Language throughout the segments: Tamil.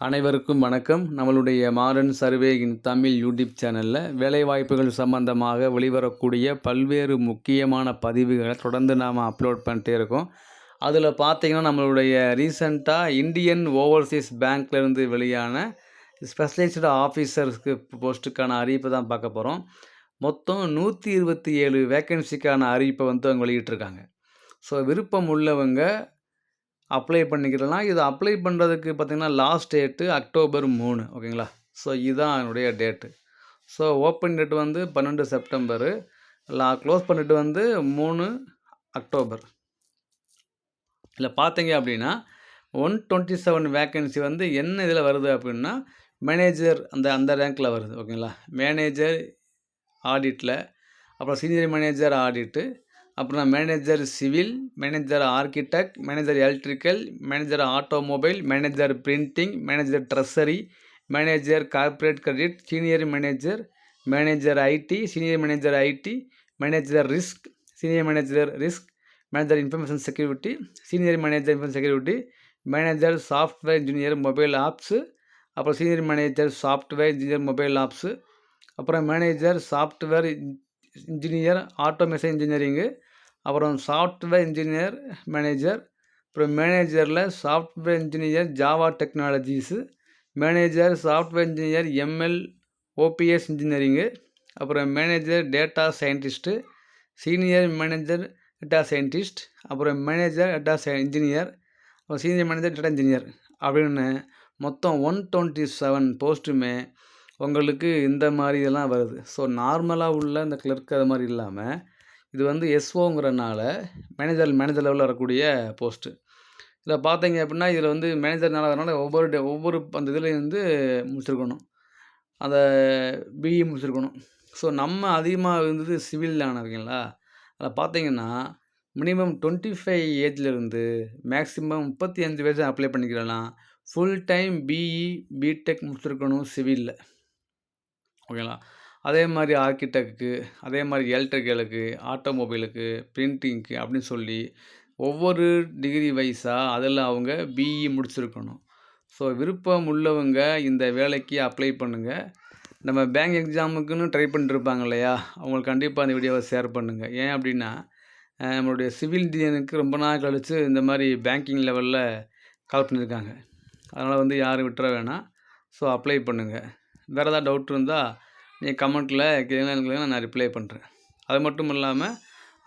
அனைவருக்கும் வணக்கம். நம்மளுடைய மாடர்ன் சர்வேயின் தமிழ் யூடியூப் சேனலில் வேலைவாய்ப்புகள் சம்பந்தமாக வெளிவரக்கூடிய பல்வேறு முக்கியமான பதிவுகளை தொடர்ந்து நாம் அப்லோட் பண்ணிட்டே இருக்கோம். அதில் பார்த்தீங்கன்னா நம்மளுடைய ரீசண்டாக இந்தியன் ஓவர்சீஸ் பேங்க்லேருந்து வெளியான ஸ்பெஷலைஸ்டு ஆஃபீஸர்ஸ்க்கு போஸ்ட்டுக்கான அறிவிப்பை தான் பார்க்க போகிறோம் மொத்தம் நூற்றி இருபத்தி ஏழு வேக்கன்சிக்கான அறிவிப்பை வந்து அவங்க வெளியிட்டிருக்காங்க. ஸோ விருப்பம் உள்ளவங்க அப்ளை பண்ணிக்கிறலாம். இது அப்ளை பண்ணுறதுக்கு பார்த்திங்கன்னா லாஸ்ட் டேட்டு அக்டோபர் மூணு ஓகேங்களா ஸோ இதுதான் என்னுடைய டேட்டு ஸோ ஓப்பன் டேட் வந்து பன்னெண்டு செப்டம்பரு லா க்ளோஸ் பண்ணிட்டு வந்து மூணு அக்டோபர் இல்லை பார்த்தீங்க அப்படின்னா ஒன் டுவெண்ட்டி செவன் வேக்கன்சி வந்து என்ன இதில் வருது அப்படின்னா மேனேஜர் அந்த அந்த ரேங்க்கில் வருது ஓகேங்களா மேனேஜர் ஆடிட்டில் அப்புறம் சீனியர் மேனேஜர் ஆடிட்டு அப்புறம் manager civil manager architect manager electrical manager automobile manager printing manager treasury manager corporate credit senior manager manager IT senior manager IT manager risk senior manager risk manager information security senior manager information security manager software engineer mobile apps அப்புறம் senior manager software engineer mobile apps அப்புறம் manager software engineer automation engineering அப்புறம் சாஃப்ட்வேர் இன்ஜினியர் மேனேஜர் அப்புறம் மேனேஜரில் software engineer Java technologies manager software engineer ML ops engineering அப்புறம் manager data scientist senior manager data scientist அப்புறம் மேனேஜர் டேட்டா சை இன்ஜினியர் அப்புறம் சீனியர் மேனேஜர் டேட்டா இன்ஜினியர் அப்படின்னு மொத்தம் ஒன் டுவெண்ட்டி செவன் போஸ்ட்டுமே உங்களுக்கு இந்த மாதிரி இதெல்லாம் வருது. ஸோ நார்மலாக உள்ள இந்த கிளர்க் அது மாதிரி இல்லாமல் இது வந்து எஸ்ஓங்கிறனால மேனேஜர் மேனேஜர் லெவலில் வரக்கூடிய போஸ்ட்டு இதில் பார்த்தீங்க அப்படின்னா இதில் வந்து மேனேஜர்னால அதனால் ஒவ்வொரு டே ஒவ்வொரு அந்த இதுலேயும் வந்து முடிச்சிருக்கணும். அந்த பிஇ முடிச்சிருக்கணும். ஸோ நம்ம அதிகமாக இருந்தது சிவில் ஆனவங்களா அதில் பார்த்தீங்கன்னா மினிமம் டுவெண்ட்டி ஃபைவ் ஏஜ்லேருந்து மேக்ஸிமம் முப்பத்தி அஞ்சு வயசு அப்ளை பண்ணிக்கலாம் ஃபுல் டைம் பிஇ பிடெக் முடிச்சிருக்கணும் சிவிலில் ஓகேங்களா அதே மாதிரி ஆர்கிடெக்டுக்கு அதே மாதிரி எலக்ட்ரிக்கலுக்கு ஆட்டோமொபைலுக்கு பிரிண்டிங்க்கு அப்படின்னு சொல்லி ஒவ்வொரு டிகிரி வைஸாக அதில் அவங்க பிஇ முடிச்சிருக்கணும். ஸோ விருப்பம் உள்ளவங்க இந்த வேலைக்கு அப்ளை பண்ணுங்கள் நம்ம பேங்க் எக்ஸாமுக்குன்னு ட்ரை பண்ணிட்டுருப்பாங்க இல்லையா? அவங்களுக்கு கண்டிப்பாக அந்த வீடியோவை ஷேர் பண்ணுங்கள் ஏன் அப்படின்னா நம்மளுடைய சிவில் இன்ஜினியருக்கு ரொம்ப நாள் கழித்து இந்த மாதிரி பேங்கிங் லெவலில் கால் பண்ணியிருக்காங்க அதனால் வந்து யாரும் விட்டுற வேணாம். ஸோ அப்ளை பண்ணுங்கள் வேறு ஏதாவது டவுட் இருந்தால் நீங்கள் கமெண்ட்டில் கேளுங்க நான் ரிப்ளை பண்ணுறேன் அது மட்டும் இல்லாமல்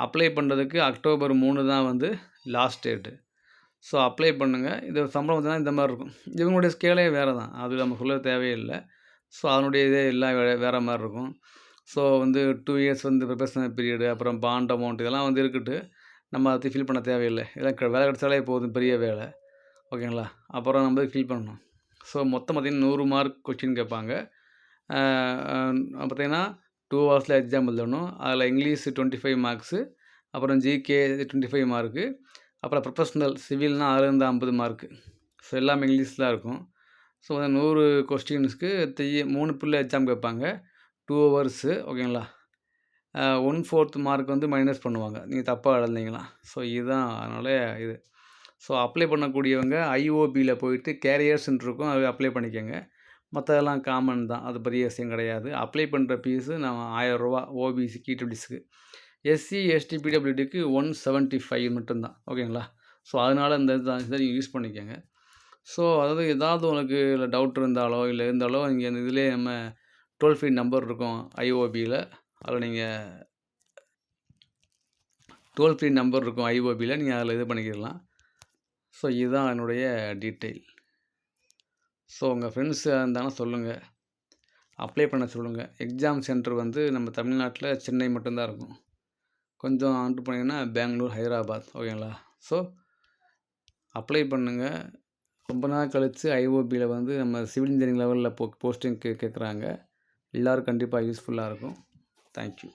அப்ளை பண்ணுறதுக்கு அக்டோபர் மூணு தான் வந்து லாஸ்ட் டேட்டு ஸோ அப்ளை பண்ணுங்கள் இது சம்பளம் பார்த்தீங்கன்னா இந்த மாதிரி இருக்கும். இவங்களுடைய ஸ்கேலே வேறு தான். அது நம்ம சொல்ல தேவையில்லை ஸோ அதனுடைய இதே எல்லாம் வே வேறு மாதிரி இருக்கும். ஸோ வந்து டூ இயர்ஸ் வந்து ப்ரிப்பரேஷன் பீரியடு அப்புறம் பாண்ட் அமௌண்ட் இதெல்லாம் வந்து இருக்கட்டு. நம்ம அதை ஃபில் பண்ண தேவையில்லை. இதெல்லாம் வேலை கிடச்சாலே போதும் பெரிய வேலை. ஓகேங்களா அப்புறம் நம்ம ஃபில் பண்ணணும். ஸோ மொத்தம் பார்த்திங்கன்னா நூறு மார்க் கொஸ்டின் கேட்பாங்க. பார்த்திங்கன்னா டூ ஹவர்ஸில் எக்ஸாம் எழுதணும். அதில் இங்கிலீஷ் டுவெண்ட்டி ஃபைவ் மார்க்ஸு அப்புறம் ஜிகே டுவெண்ட்டி ஃபைவ் மார்க்கு அப்புறம் ப்ரொஃபஷ்னல் சிவில்னால் அதுலேருந்து ஐம்பது மார்க்கு ஸோ எல்லாமே இங்கிலீஷில் இருக்கும். ஸோ நூறு கொஸ்டின்ஸ்க்கு த்ரீ மூணு பிள்ளை எக்ஸாம் கேட்பாங்க. டூ ஹவர்ஸு ஓகேங்களா ஒன் ஃபோர்த் மார்க் வந்து மைனஸ் பண்ணுவாங்க. நீங்கள் தப்பாக எழுந்தீங்களா ஸோ இதுதான் அதனால் இது. ஸோ அப்ளை பண்ணக்கூடியவங்க ஐஓபியில் போயிட்டு கேரியர்ஸ்ன்னு இருக்கும். அது அப்ளை பண்ணிக்கோங்க. மற்றதெல்லாம் காமன் தான். அது பெரிய விஷயம் கிடையாது. அப்ளை பண்ணுற ஃபீஸு நம்ம ஆயரூவா ஓபிசி கிடபிள்யூஸ்க்கு எஸ்சி எஸ்டி பிடபிள்யூடிக்கு ஒன் செவன்ட்டி ஃபைவ் மட்டும்தான். ஓகேங்களா ஸோ அதனால் இந்த இதை நீங்கள் யூஸ் பண்ணிக்கோங்க. ஸோ அதாவது ஏதாவது உனக்கு இல்லை டவுட் இருந்தாலோ இல்லை இருந்தாலோ இங்கே இந்த இதிலே நம்ம டோல் ஃப்ரீ நம்பர் இருக்கும் ஐஓபியில் அதில் நீங்கள் டோல் ஃப்ரீ நம்பர் இருக்கும் ஐஓபியில் நீங்கள் அதில் இது பண்ணிக்கிடலாம். ஸோ இதுதான் என்னுடைய டீட்டெயில் ஸோ உங்கள் ஃப்ரெண்ட்ஸ் இருந்தாலும் சொல்லுங்கள் அப்ளை பண்ண சொல்லுங்கள் எக்ஸாம் சென்டர் வந்து நம்ம தமிழ்நாட்டில் சென்னை மட்டும்தான் இருக்கும். கொஞ்சம் ஆண்டு போனீங்கன்னா பெங்களூர் ஹைதராபாத். ஓகேங்களா? ஸோ அப்ளை பண்ணுங்கள் ரொம்ப நாள் கழித்து ஐஓபியில் வந்து நம்ம சிவில் இன்ஜினியரிங் லெவலில் போ போஸ்டிங் கே கேட்குறாங்க எல்லோரும் கண்டிப்பாக யூஸ்ஃபுல்லாக இருக்கும். தேங்க்யூ.